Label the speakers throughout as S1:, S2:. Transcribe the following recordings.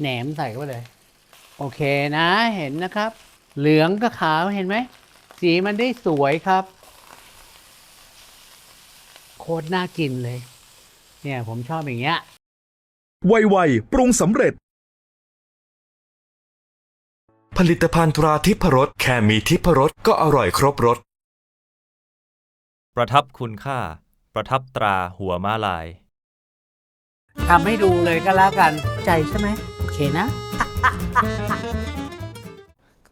S1: แหนมใส่เข้าไปเลย โอเคนะ เห็นนะครับ เหลืองกับขาวเห็นไหม สีมันได้สวยครับ โคตรน่ากินเลย เนี่ยผมชอบอย่างเงี้ย
S2: ไวๆปรุงสำเร็จ
S3: ผลิตภัณฑ์ตราทิพรสแค่มีทิพรสก็อร่อยครบรส
S4: ประทับคุณค่า ประทับตราหัวม้าลาย
S1: ทำให้ดูเลยก็แล้วกัน ใจใช่ไหมโอ เคนะ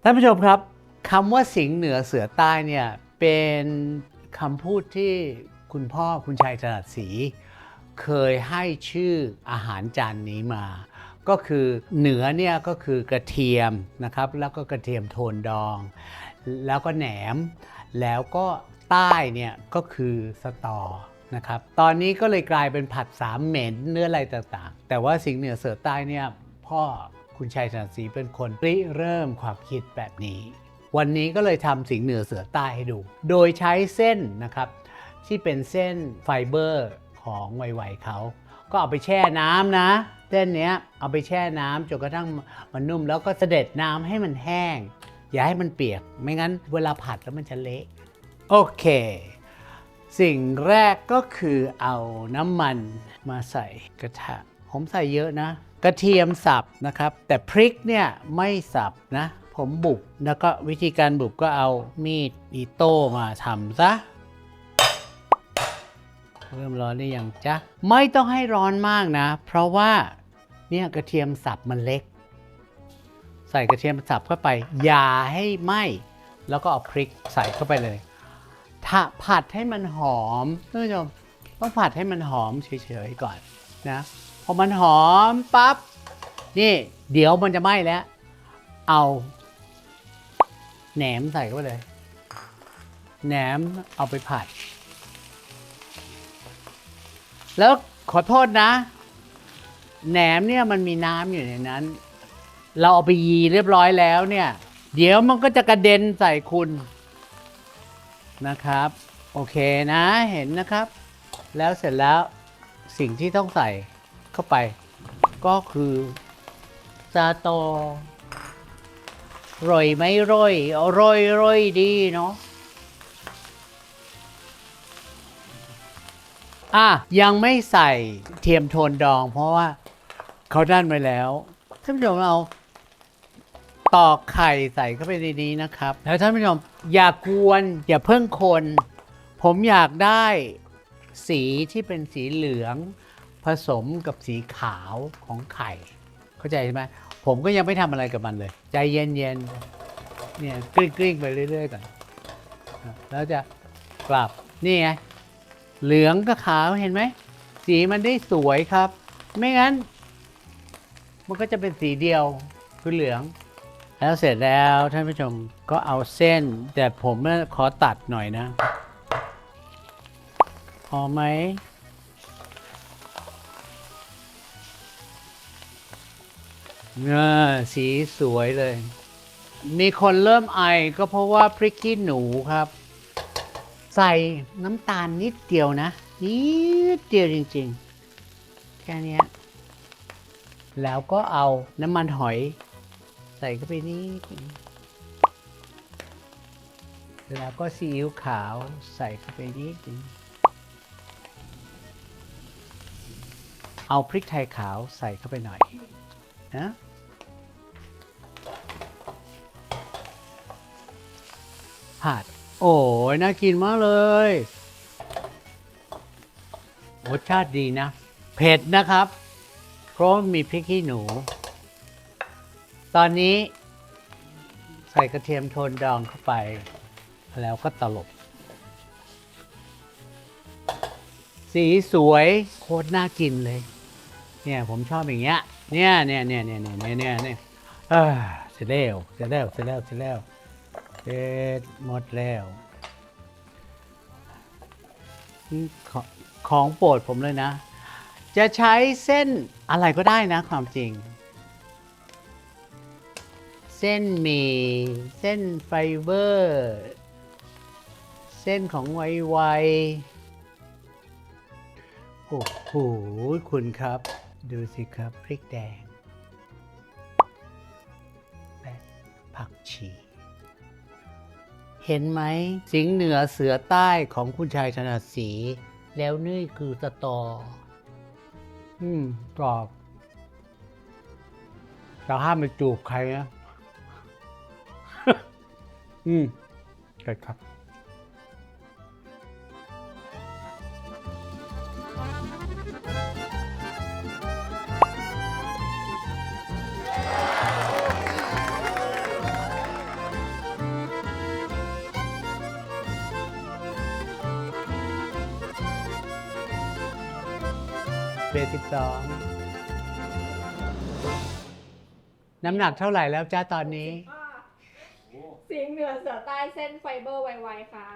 S1: ท่านผู้ชมครับคำว่าสิงเหนือเสือใต้เนี่ยเป็นคำพูดที่คุณพ่อคุณชัยถนัดศรีเคยให้ชื่ออาหารจานนี้มา ก็คือเหนือเนี่ยก็คือกระเทียมนะครับ แล้วก็กระเทียมโทนดอง แล้วก็แหนม แล้วก็ใต้เนี่ยก็คือสตอนะครับ ตอนนี้ก็เลยกลายเป็นผัดสามเหม็นเนื้ออะไรต่างๆ แต่ว่าสิงเหนือเสือใต้เนี่ย พ่อคุณชัยชนศรีเป็นคนริเริ่มความคิดแบบนี้ วันนี้ก็เลยทำสิ่งเหนือเสือใต้ให้ดู โดยใช้เส้นนะครับ ที่เป็นเส้นไฟเบอร์ของไวๆเขาก็เอาไปแช่น้ำนะเส้นเนี้ยเอาไปแช่น้ำจนกระทั่งมันนุ่มแล้วก็เสด็จน้ำให้มันแห้ง อย่าให้มันเปียก ไม่งั้นเวลาผัดแล้วมันจะเละโอเค สิ่งแรกก็คือเอาน้ำมันมาใส่กระทะผมใส่เยอะนะ ระเทียมสับนะครับ แต่พริกเนี่ยไม่สับนะ ผมบุบแล้วก็วิธีการบุบก็เอามีดอีโต้มาทำซะเริ่มร้อนได้ยังจ๊ะ ไม่ต้องให้ร้อนมากนะ เพราะว่าเนี่ยกระเทียมสับมันเล็ก ใส่กระเทียมสับเข้าไป อย่าให้ไหม้แล้วก็เอาพริกใส่เข้าไปเลยถ้าผัดให้มันหอมท่านผู้ชมต้องผัดให้มันหอมเฉยๆก่อนนะ พอมันหอมปั๊บนี่ เดี๋ยวมันจะไหม้แล้ว เอาแหนมใส่เข้าไปเลยแหนมเอาไปผัด แล้วขอโทษนะแหนมเนี่ยมันมีน้ำอยู่ในนั้น เราเอาไปยีเรียบร้อยแล้วเนี่ย เดี๋ยวมันก็จะกระเด็นใส่คุณนะครับ โอเคนะเห็นนะครับ แล้วเสร็จแล้วสิ่งที่ต้องใส่ เข้าไป ก็คือซาโตร่อยไหมร่อยอร่อยร่อยดีเนาะอะยังไม่ใส่เทียมโทนดอง เพราะว่าเขาด้านไว้แล้วท่านผู้ชมเอาตอกไข่ใส่เข้าไปในนี้นะครับ แล้วท่านผู้ชมอย่ากวนอย่าเพิ่งคน ผมอยากได้สีที่เป็นสีเหลือง ผสมกับสีขาวของไข่ เข้าใจใช่ไหมผมก็ยังไม่ทำอะไรกับมันเลย ใจเย็นๆเนี่ยกลิ้งๆไปเรื่อยๆก่อนแล้วจะกลับนี่ไงเหลืองกับขาวเห็นไหมสีมันได้สวยครับ ไม่งั้น มันก็จะเป็นสีเดียวคือเหลือง แล้วเสร็จแล้วท่านผู้ชมก็เอาเส้น แต่ผมน่ะขอตัดหน่อยนะพอไหม เออสีสวยเลย มีคนเริ่มไอก็เพราะว่าพริกขี้หนูครับ ใส่น้ำตาลนิดเดียวนะ นิดเดียวจริงๆ แค่นี้แล้วก็เอาน้ำมันหอย ใส่เข้าไปนิดแล้วก็ซีอิ๊วขาวใส่เข้าไปนิดนึงเอาพริกไทยขาวใส่เข้าไปหน่อยนะ ผัด โอ้ยน่ากินมากเลย รสชาติดีนะ เผ็ดนะครับ เพราะมีพริกขี้หนู ตอนนี้ ใส่กระเทียมโทนดองเข้าไป แล้วก็ตลบ สีสวยโคตรน่ากินเลย เนี่ยผมชอบอย่างเงี้ย เนี่ยเนี่ยเนี่ยเนี่ยเนี่ยเนี่ยเนี่ยเออเสร็จแล้วเสร็จแล้วเสร็จแล้วเสร็จแล้ว เสร็จหมดแล้วของของโปรดผมเลยนะ จะใช้เส้นอะไรก็ได้นะความจริง เส้นหมี่เส้นไฟเบอร์ เส้นของไวไวโอ้โหคุณครับ ดูสิครับ พริกแดงฉี่ เห็นไหม สิงเหนือเสือใต้ของคุณชายถนัดสี แล้วนี่คือสตอ อืมกรอบเราห้ามไปจูบใครนะ อืมเกิดครับ บสิบสองน้ำหนักเท่าไหร่แล้วจ้าตอนนี้
S5: สิงห์เหนือเสือใต้เส้นไฟเบอร์ไวๆค่ะ